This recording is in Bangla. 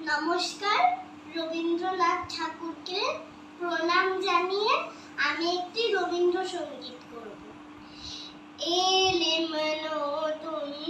নমস্কার রবীন্দ্রনাথ ঠাকুরকে প্রণাম জানিয়ে আমি একটি রবীন্দ্রসঙ্গীত করব। এলেমনো তুমি